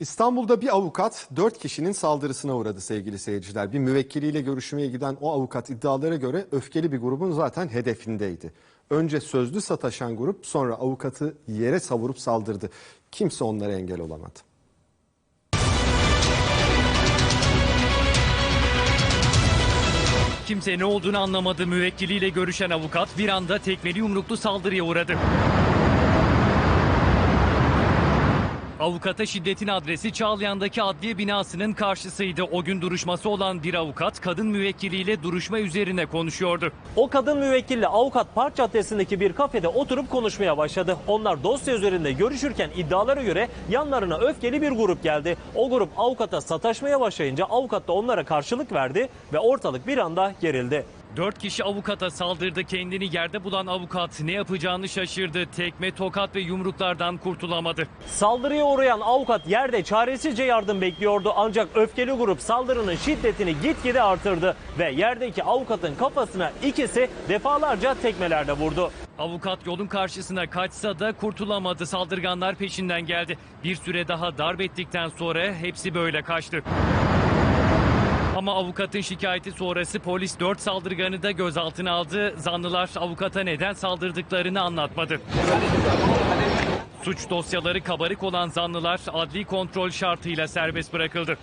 İstanbul'da bir avukat dört kişinin saldırısına uğradı sevgili seyirciler. Bir müvekkiliyle görüşmeye giden o avukat iddialara göre öfkeli bir grubun zaten hedefindeydi. Önce sözlü sataşan grup sonra avukatı yere savurup saldırdı. Kimse onlara engel olamadı. Kimse ne olduğunu anlamadı. Müvekkiliyle görüşen avukat bir anda tekmeli yumruklu saldırıya uğradı. Avukata şiddetin adresi Çağlayan'daki adliye binasının karşısıydı. O gün duruşması olan bir avukat kadın müvekkiliyle duruşma üzerine konuşuyordu. O kadın müvekkille avukat Park Caddesi'ndeki bir kafede oturup konuşmaya başladı. Onlar dosya üzerinde görüşürken iddialara göre yanlarına öfkeli bir grup geldi. O grup avukata sataşmaya başlayınca avukat da onlara karşılık verdi ve ortalık bir anda gerildi. Dört kişi avukata saldırdı. Kendini yerde bulan avukat ne yapacağını şaşırdı. Tekme, tokat ve yumruklardan kurtulamadı. Saldırıya uğrayan avukat yerde çaresizce yardım bekliyordu ancak öfkeli grup saldırının şiddetini gitgide artırdı ve yerdeki avukatın kafasına ikisi defalarca tekmelerle vurdu. Avukat yolun karşısına kaçsa da kurtulamadı. Saldırganlar peşinden geldi. Bir süre daha darp ettikten sonra hepsi böyle kaçtı. Ama avukatın şikayeti sonrası polis 4 saldırganı da gözaltına aldı. Zanlılar avukata neden saldırdıklarını anlatmadı. Suç dosyaları kabarık olan zanlılar adli kontrol şartıyla serbest bırakıldı.